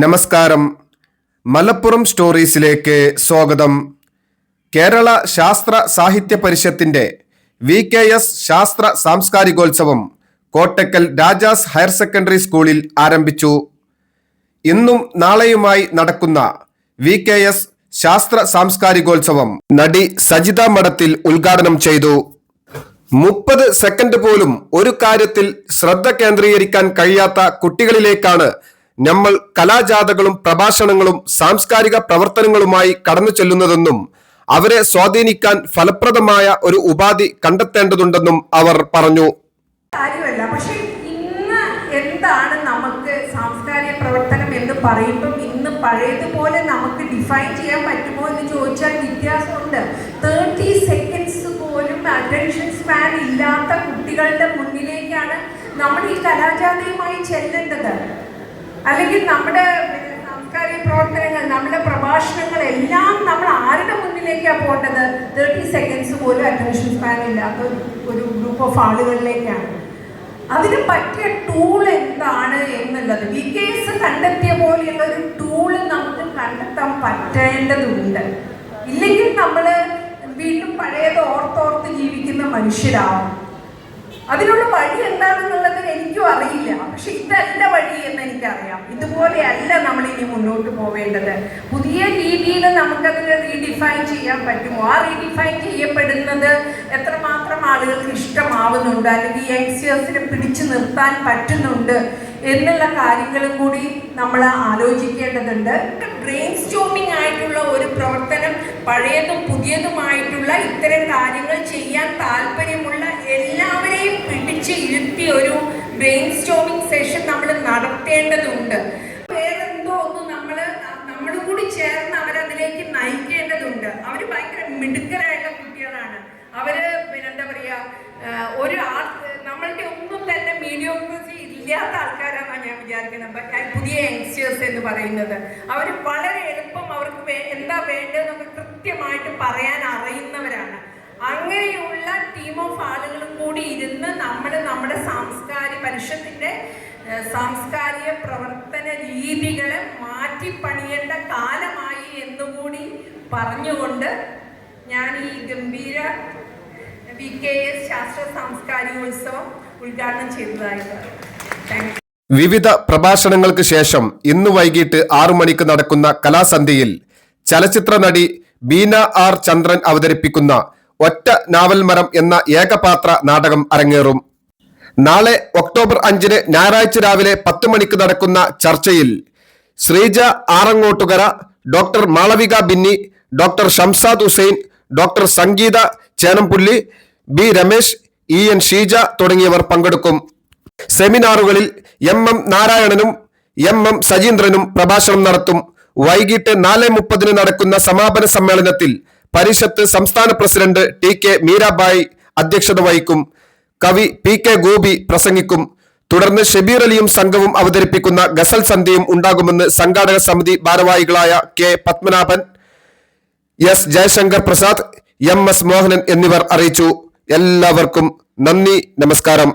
നമസ്കാരം. മലപ്പുറം സ്റ്റോറീസിലേക്ക് സ്വാഗതം. കേരള ശാസ്ത്ര സാഹിത്യ പരിഷത്തിന്റെ വി കെ എസ് ശാസ്ത്ര സാംസ്കാരികോത്സവം കോട്ടക്കൽ രാജാസ് ഹയർ സെക്കൻഡറി സ്കൂളിൽ ആരംഭിച്ചു. ഇന്നും നാളെയുമായി നടക്കുന്ന വി കെ എസ് ശാസ്ത്ര സാംസ്കാരികോത്സവം നടി സജിത മഠത്തിൽ ഉദ്ഘാടനം ചെയ്തു. മുപ്പത് സെക്കൻഡ് പോലും ഒരു കാര്യത്തിൽ ശ്രദ്ധ കേന്ദ്രീകരിക്കാൻ കഴിയാത്ത കുട്ടികളിലേക്കാണ് നമ്മൾ കലാജാഥകളും പ്രഭാഷണങ്ങളും സാംസ്കാരിക പ്രവർത്തനങ്ങളുമായി കടന്നു ചെല്ലുന്നതെന്നും അവരെ സ്വാധീനിക്കാൻ ഫലപ്രദമായ ഒരു ഉപാധി കണ്ടെത്തേണ്ടതുണ്ടെന്നും അവർ പറഞ്ഞു. കാര്യമല്ല. പക്ഷെ ഇന്ന് എന്താണ് നമുക്ക് സാംസ്കാരിക പ്രവർത്തനം എന്ന് പറയുമ്പം ഇന്ന് പഴയതുപോലെ നമുക്ക് ഡിഫൈൻ ചെയ്യാൻ പറ്റുമോ എന്ന് ചോദിച്ചാൽ വ്യത്യാസമുണ്ട്. തേർട്ടി സെക്കൻഡ്സ് പോലും അറ്റൻഷൻ സ്പാൻ ഇല്ലാത്ത കുട്ടികളുടെ മുന്നിലേക്കാണ് നമ്മൾ ഈ കലാജാതയുമായി ചെല്ലേണ്ടത്. അല്ലെങ്കിൽ നമ്മുടെ സാംസ്കാരിക പ്രവർത്തനങ്ങൾ നമ്മുടെ പ്രഭാഷണങ്ങൾ എല്ലാം നമ്മൾ ആരുടെ മുന്നിലേക്കാണ് പോകേണ്ടത്? തേർട്ടി സെക്കൻഡ്സ് പോലും അറ്റൻഷൻ സ്പാൻ ഇല്ലാത്ത ഒരു- ഗ്രൂപ്പ് ഓഫ് ആളുകളിലേക്കാണ്. അതിന് പറ്റിയ ടൂൾ എന്താണ് എന്നുള്ളത്? വി കെ എസ് കണ്ടെത്തിയ പോലെയുള്ള ഒരു ടൂൾ നമുക്ക് കണ്ടെത്താൻ പറ്റേണ്ടതുണ്ട്. ഇല്ലെങ്കിൽ നമ്മൾ വീണ്ടും പഴയത് ഓർത്തോർത്ത് ജീവിക്കുന്ന മനുഷ്യരാവും. അതിനുള്ള വഴി എന്താണെന്നുള്ളത് എനിക്കും അറിയില്ല. പക്ഷെ ഇതല്ല വഴി എന്ന് എനിക്കറിയാം. ഇതുപോലെയല്ല നമ്മൾ ഇനി മുന്നോട്ട് പോവേണ്ടത്. പുതിയ രീതിയിൽ നമുക്കതിനെ റീഡിഫൈൻ ചെയ്യാൻ പറ്റുമോ? ആ റീഡിഫൈൻ ചെയ്യപ്പെടുന്നത് എത്രമാത്രം ആളുകൾക്ക് ഇഷ്ടമാവുന്നുണ്ട്? അല്ലെങ്കിൽ യങ്സ്റ്റേഴ്സിനെ പിടിച്ചു നിർത്താൻ പറ്റുന്നുണ്ട്? എന്നുള്ള കാര്യങ്ങളും കൂടി നമ്മൾ ആലോചിക്കേണ്ടതുണ്ട്. ബ്രെയിൻ സ്റ്റോമിംഗ് ആയിട്ടുള്ള ഒരു പ്രവർത്തനം പഴയതും പുതിയതുമായിട്ടുള്ള നടത്തേണ്ടതുണ്ട് വേറെന്തോ ഒന്ന് നമ്മൾ നമ്മൾ കൂടി ചേർന്ന് അവരതിലേക്ക് നയിക്കേണ്ടതുണ്ട്. അവർ ഭയങ്കര മിടുക്കരായിട്ടുള്ള കുട്ടികളാണ്. പിന്നെ എന്താ പറയാ ഒരു ആൾ നമ്മളുടെ ഒന്നും തന്നെ മീഡിയോക്രസി ഇല്ലാത്ത ആൾക്കാരാണെന്നാണ് ഞാൻ വിചാരിക്കുന്നത്. പുതിയ യങ്സ്റ്റേഴ്സ് എന്ന് പറയുന്നത്. അവർ വളരെ എളുപ്പം അവർക്ക് എന്താ വേണ്ടതെന്നൊക്കെ കൃത്യമായിട്ട് പറയാൻ അറിയുന്നവരാണ്. അങ്ങനെയുള്ള ടീം ഓഫ് ആളുകളും കൂടി ഇരുന്ന് നമ്മൾ നമ്മുടെ സാംസ്കാരിക പരിഷത്തിന്റെ ഏഹ്, സാംസ്കാരിക പ്രവർത്തന രീതികളെ മാറ്റിപ്പണിയേണ്ട കാലമായി എന്നുകൂടി പറഞ്ഞുകൊണ്ട് ഞാൻ ഈ ഗംഭീര വി കെ എസ് ശാസ്ത്ര സാംസ്കാരികോത്സവം ഉദ്ഘാടനം ചെയ്തതായിട്ട് വിവിധ പ്രഭാഷണങ്ങൾക്ക് ശേഷം ഇന്ന് വൈകിട്ട് ആറു മണിക്ക് നടക്കുന്ന കലാസന്ധ്യയിൽ ചലച്ചിത്ര നടി ബീന ആർ ചന്ദ്രൻ അവതരിപ്പിക്കുന്ന ഒറ്റ നാവൽമരം എന്ന ഏകപാത്ര നാടകം അരങ്ങേറും. നാളെ ഒക്ടോബർ അഞ്ചിന് ഞായറാഴ്ച രാവിലെ പത്ത് മണിക്ക് നടക്കുന്ന ചർച്ചയിൽ Sreeja Arangottukara doctor Malavika Binny doctor Shamsad Hussain doctor Sangeetha Chenampulli B Ramesh E N Sheeja തുടങ്ങിയവർ പങ്കെടുക്കും. സെമിനാറുകളിൽ എം എം നാരായണനും എം എം സജീന്ദ്രനും പ്രഭാഷണം നടത്തും. വൈകിട്ട് നാല് മുപ്പതിന് നടക്കുന്ന സമാപന സമ്മേളനത്തിൽ പരിഷത്ത് സംസ്ഥാന പ്രസിഡന്റ് ടി കെ മീരാബായി അധ്യക്ഷത വഹിക്കും. കവി പി കെ ഗോപി പ്രസംഗിക്കും. തുടർന്ന് ഷബീർ അലിയും സംഘവും അവതരിപ്പിക്കുന്ന ഗസൽ സന്ധ്യയും ഉണ്ടാകുമെന്ന് സംഘാടക സമിതി ഭാരവാഹികളായ K Padmanabhan S Jayasankar Prasad M S Mohanan എന്നിവർ അറിയിച്ചു. എല്ലാവർക്കും നന്ദി നമസ്കാരം.